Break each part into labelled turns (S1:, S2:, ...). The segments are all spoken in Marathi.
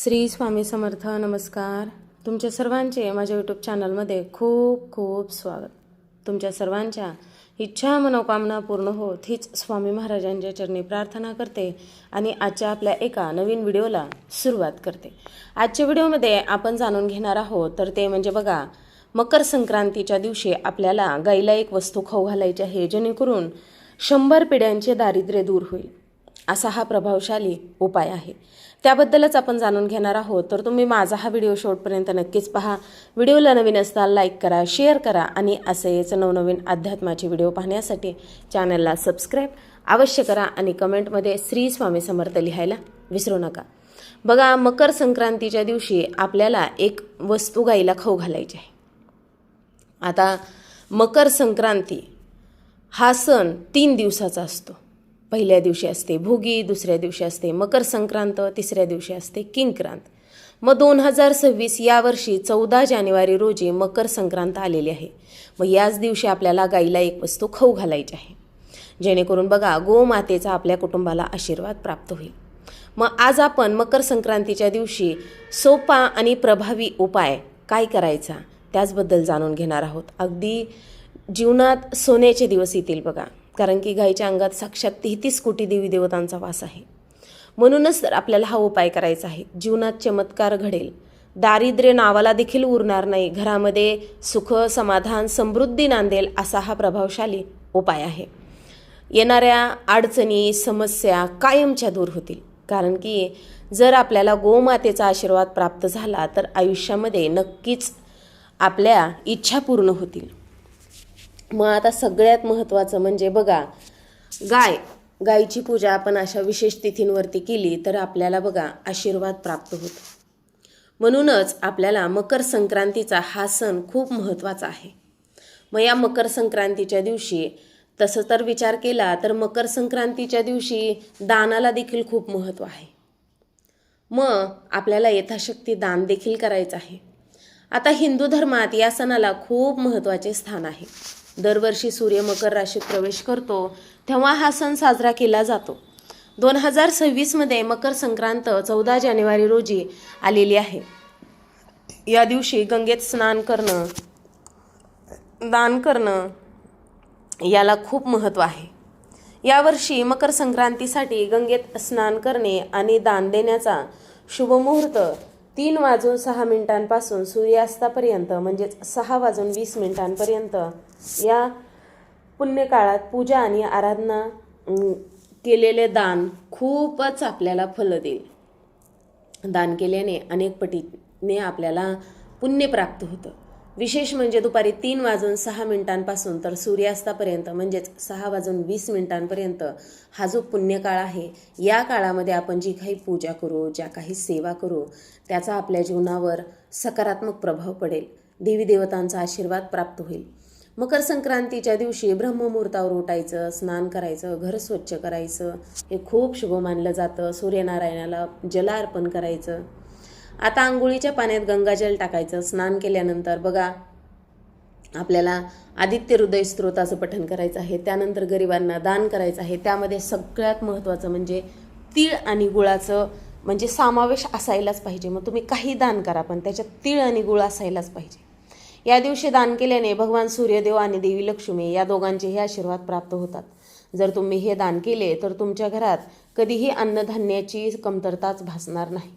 S1: श्री स्वामी समर्थ नमस्कार. तुमच्या सर्वांचे माझ्या यूट्यूब चॅनलमध्ये खूप खूप स्वागत. तुमच्या सर्वांच्या इच्छा मनोकामना पूर्ण होत हीच स्वामी महाराजांच्या चरणी प्रार्थना करते आणि आजच्या आपल्या एका नवीन व्हिडिओला सुरुवात करते. आजच्या व्हिडिओमध्ये आपण जाणून घेणार आहोत तर ते म्हणजे बघा मकर संक्रांतीच्या दिवशी आपल्याला गाईला एक वस्तू खाऊ घालायची आहे जेणेकरून शंभर पिढ्यांचे दारिद्र्य दूर होईल. असा हा प्रभावशाली उपाय आहे. त्याबद्दलच आपण जाणून घेणार आहोत. तर तुम्ही माझा हा व्हिडिओ शेवटपर्यंत नक्कीच पहा. व्हिडिओला नवीन असताल लाईक करा शेअर करा आणि असेच नवनवीन अध्यात्माचे व्हिडिओ पाहण्यासाठी चॅनलला सबस्क्राईब अवश्य करा आणि कमेंटमध्ये श्री स्वामी समर्थ लिहायला विसरू नका. बघा मकर संक्रांतीच्या दिवशी आपल्याला एक वस्तू गाईला खाऊ घालायची आहे. आता मकर संक्रांती हा सण तीन दिवसाचा असतो. पहिल्या दिवशी असते भोगी दुसऱ्या दिवशी असते मकर संक्रांत तिसऱ्या दिवशी असते किंक्रांत मग दोन हजार सव्वीस यावर्षी चौदा जानेवारी रोजी मकर संक्रांत आलेली आहे. मग याच दिवशी आपल्याला गाईला एक वस्तू खाऊ घालायची आहे. जेणेकरून बघा गोमातेचा आपल्या कुटुंबाला आशीर्वाद प्राप्त होईल. मग आज आपण मकर संक्रांतीच्या दिवशी सोपा आणि प्रभावी उपाय काय करायचा त्याचबद्दल जाणून घेणार आहोत. अगदी जीवनात सोन्याचे दिवस येतील बघा. कारण की गाईच्या अंगात साक्षात तेहतीस कोटी देवी देवतांचा वास आहे. म्हणूनच तर आपल्याला हा उपाय करायचा आहे. जीवनात चमत्कार घडेल. दारिद्र्य नावाला देखील उरणार नाही. घरामध्ये सुख समाधान समृद्धी नांदेल असा हा प्रभावशाली उपाय आहे. येणाऱ्या अडचणी समस्या कायमच्या दूर होतील. कारण की जर आपल्याला गोमातेचा आशीर्वाद प्राप्त झाला तर आयुष्यामध्ये नक्कीच आपल्या इच्छा पूर्ण होतील. मग आता सगळ्यात महत्त्वाचं म्हणजे बघा गाय गायीची पूजा आपण अशा विशेष तिथींवरती केली तर आपल्याला बघा आशीर्वाद प्राप्त होतो. म्हणूनच आपल्याला मकर संक्रांतीचा हा सण खूप महत्त्वाचा आहे. मग या मकर संक्रांतीच्या दिवशी तसं तर विचार केला तर मकर संक्रांतीच्या दिवशी दानाला देखील खूप महत्त्व आहे. मग आपल्याला यथाशक्ती दान देखील करायचं आहे. आता हिंदू धर्मात या सणाला खूप महत्त्वाचे स्थान आहे. दरवर्षी सूर्य मकर राशीत प्रवेश करतो तेव्हा हा सण साजरा केला जातो. दोन हजार सव्वीसमध्ये मकर संक्रांत चौदा जानेवारी रोजी आलेली आहे. या दिवशी गंगेत स्नान करणं दान करणं याला खूप महत्त्व आहे. यावर्षी मकर संक्रांतीसाठी गंगेत स्नान करणे आणि दान देण्याचा शुभमुहूर्त तीन वाजून सहा मिनिटांपासून सूर्यास्तापर्यंत म्हणजेच सहा वाजून वीस मिनिटांपर्यंत या पुण्यकाळात पूजा आणि आराधना केलेले दान खूपच आपल्याला फल देईल. दान केल्याने अनेक पटीने आपल्याला पुण्य प्राप्त होतं. विशेष म्हणजे दुपारी तीन वाजून सहा मिनिटांपासून तर सूर्यास्तापर्यंत म्हणजेच सहा वाजून वीस मिनिटांपर्यंत हा जो पुण्यकाळ आहे या काळामध्ये आपण जी काही पूजा करू ज्या काही सेवा करू त्याचा आपल्या जीवनावर सकारात्मक प्रभाव पडेल. देवी देवतांचा आशीर्वाद प्राप्त होईल. मकर संक्रांतीच्या दिवशी ब्रह्ममुहूर्तावर उठायचं स्नान करायचं घर स्वच्छ करायचं. हे खूप शुभ मानलं जातं. सूर्यनारायणाला जल अर्पण करायचं. आता आंघोळीच्या पाण्यात गंगाजल टाकायचं. स्नान केल्यानंतर बघा आपल्याला आदित्य हृदय स्त्रोताचं पठण करायचं आहे. त्यानंतर गरिबांना दान करायचं आहे. त्यामध्ये सगळ्यात महत्त्वाचं म्हणजे तीळ आणि गुळाचं म्हणजे समावेश असायलाच पाहिजे. मग तुम्ही काही दान करा पण त्याच्यात तीळ आणि गुळ असायलाच पाहिजे. या दिवशी दान केल्याने भगवान सूर्यदेव आणि देवी लक्ष्मी या दोघांचेही आशीर्वाद प्राप्त होतात. जर तुम्ही हे दान केले तर तुमच्या घरात कधीही अन्नधान्याची कमतरताच भासणार नाही.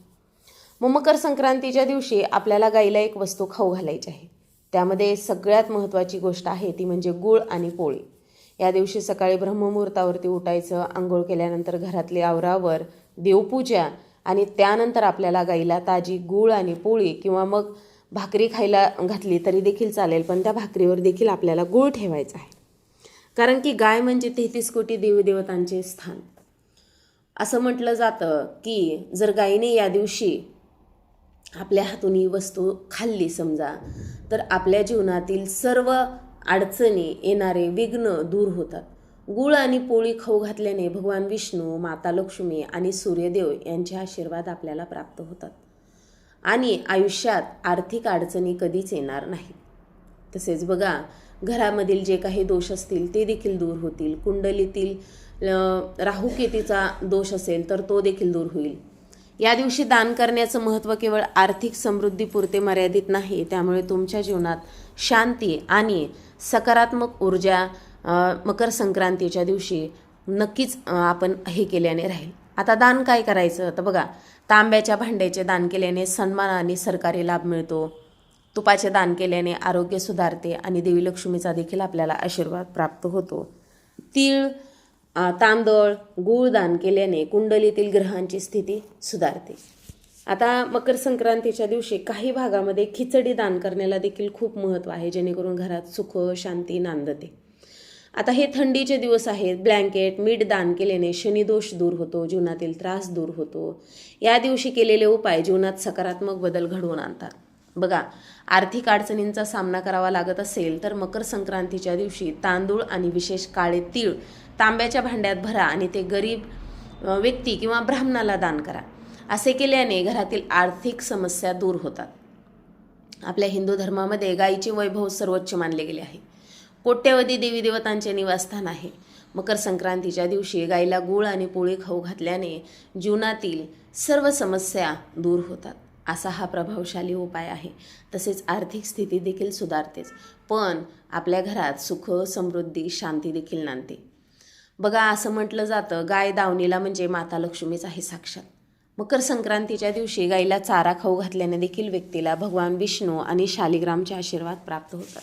S1: मग मकर संक्रांतीच्या दिवशी आपल्याला गाईला एक वस्तू खाऊ घालायची आहे. त्यामध्ये सगळ्यात महत्त्वाची गोष्ट आहे ती म्हणजे गूळ आणि पोळी. या दिवशी सकाळी ब्रह्ममुहूर्तावरती उठायचं आंघोळ केल्यानंतर घरातली आवरावर देवपूजा आणि त्यानंतर आपल्याला गाईला ताजी गूळ आणि पोळी किंवा मग भाकरी खायला घातली तरी देखील चालेल पण त्या भाकरीवर देखील आपल्याला गूळ ठेवायचा आहे. कारण की गाय म्हणजे तेहतीस कोटी देवदेवतांचे स्थान. असं म्हटलं जातं की जर गायीने या दिवशी आपल्या हातून ही वस्तू खाल्ली समजा तर आपल्या जीवनातील सर्व अडचणी येणारे विघ्न दूर होतात. गुळ आणि पोळी खाऊ घातल्याने भगवान विष्णू माता लक्ष्मी आणि सूर्यदेव यांचे आशीर्वाद आपल्याला प्राप्त होतात. आणि आयुष्यात आर्थिक अडचणी कधीच येणार नाही तसेच बघा घरामधील जे काही दोष असतील ते देखील दूर होतील. कुंडलीतील राहुकेतीचा दोष असेल तर तो देखील दूर होईल. या दिवशी दान करण्याचं महत्त्व केवळ आर्थिक समृद्धीपुरते मर्यादित नाही त्यामुळे तुमच्या जीवनात शांती आणि सकारात्मक ऊर्जा मकर संक्रांतीच्या दिवशी नक्कीच आपण हे केल्याने राहील. आता दान काय करायचं? तर बघा तांब्याच्या भांड्याचे दान केल्याने सन्मान आणि सरकारी लाभ मिळतो. तुपाचे दान केल्याने आरोग्य सुधारते आणि देवी लक्ष्मीचा देखील आपल्याला आशीर्वाद प्राप्त होतो. तीळ तांदळ गूळ दान केल्याने कुंडलीतील ग्रहांची स्थिती सुधारते. आता मकर संक्रांतीच्या दिवशी काही भागामध्ये खिचडी दान करण्याला देखील खूप महत्त्व आहे जेणेकरून घरात सुख शांती नांदते. आता हे थंडीचे दिवस आहेत. ब्लँकेट मीठ दान केल्याने शनिदोष दूर होतो जीवनातील त्रास दूर होतो. या दिवशी केलेले उपाय जीवनात सकारात्मक बदल घडवून आणतात. बघा आर्थिक अडचणींचा सामना करावा लागत असेल तर मकर संक्रांतीच्या दिवशी तांदूळ आणि विशेष काळे तीळ तांब्याच्या भांड्यात भरा आणि ते गरीब व्यक्ती किंवा ब्राह्मणाला दान करा. असे केल्याने घरातील आर्थिक समस्या दूर होतात. आपल्या हिंदू धर्मामध्ये गायीचे वैभव सर्वोच्च मानले गेले आहे. कोट्यवधी देवी देवतांचे निवासस्थान आहे. मकर संक्रांतीच्या दिवशी गाईला गूळ आणि पोळी खाऊ घातल्याने जीवनातील सर्व समस्या दूर होतात. असा हा प्रभावशाली उपाय आहे. तसेच आर्थिक स्थिती देखील सुधारतेच. पण आपल्या घरात सुख समृद्धी शांती देखील नांदते. बघा असं म्हटलं जातं गाय दावणीला म्हणजे माता लक्ष्मीच आहे साक्षात. मकर संक्रांतीच्या दिवशी गाईला चारा खाऊ घातल्याने देखील व्यक्तीला भगवान विष्णू आणि शालिग्रामचे आशीर्वाद प्राप्त होतात.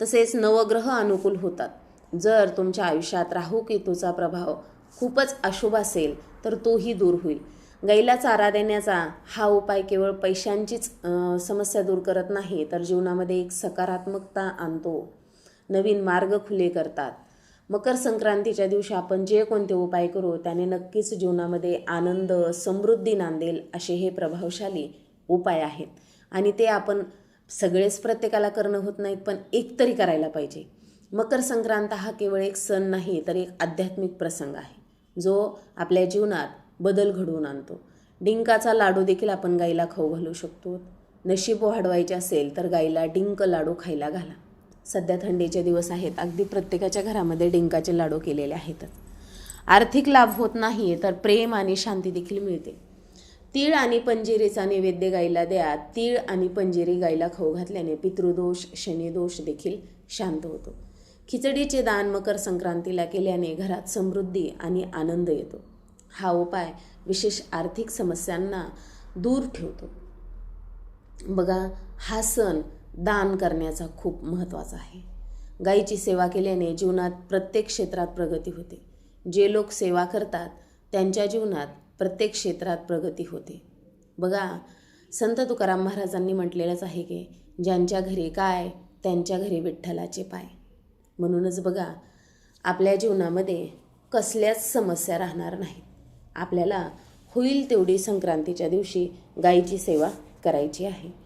S1: तसेच नवग्रह अनुकूल होतात. जर तुमच्या आयुष्यात राहू केतूचा प्रभाव खूपच अशुभ असेल तर तोही दूर होईल. गाईला चारा देण्याचा हा उपाय केवळ पैशांचीच समस्या दूर करत नाही तर जीवनामध्ये एक सकारात्मकता आणतो. नवीन मार्ग खुले करतात. मकर संक्रांतीच्या दिवशी आपण जे कोणते उपाय करू त्याने नक्कीच जीवनामध्ये आनंद समृद्धी नांदेल असे हे प्रभावशाली उपाय आहेत. आणि ते आपण सगळेच प्रत्येकाला करणं होत नाहीत पण एक तरी करायला पाहिजे. मकर संक्रांत हा केवळ एक सण नाही तर एक आध्यात्मिक प्रसंग आहे. जो आपल्या जीवनात बदल घडवून आणतो. डिंकाचा लाडू देखील आपण गाईला खाऊ घालू शकतो. नशीब वाढवायचे असेल तर गाईला डिंक लाडू खायला घाला. सध्या थंडीचे दिवस आहेत अगदी प्रत्येकाच्या घरामध्ये डिंकाचे लाडू केलेले आहेतच. आर्थिक लाभ होत नाही तर प्रेम आणि शांती देखील मिळते. तीळ आणि पंजिरीचा नैवेद्य गायला द्या. तीळ आणि पंजिरी गायला खाऊ घातल्याने पितृदोष शनिदोष देखील शांत होतो. खिचडीचे दान मकर संक्रांतीला केल्याने घरात समृद्धी आणि आनंद येतो. हा उपाय विशेष आर्थिक समस्यांना दूर ठेवतो. बघा हा सण दान करण्याचा खूप महत्त्वाचा आहे. गायीची सेवा केल्याने जीवनात प्रत्येक क्षेत्रात प्रगती होते. जे लोक सेवा करतात त्यांच्या जीवनात प्रत्येक क्षेत्रात प्रगती होते. बघा संत तुकाराम महाराजांनी म्हटलेलंच आहे की ज्यांच्या घरी काय त्यांच्या घरी विठ्ठलाचे पाय. म्हणूनच बघा आपल्या जीवनामध्ये कसल्याच समस्या राहणार नाहीत. आपल्याला होईल तेवढी संक्रांतीच्या दिवशी गायीची सेवा करायची आहे.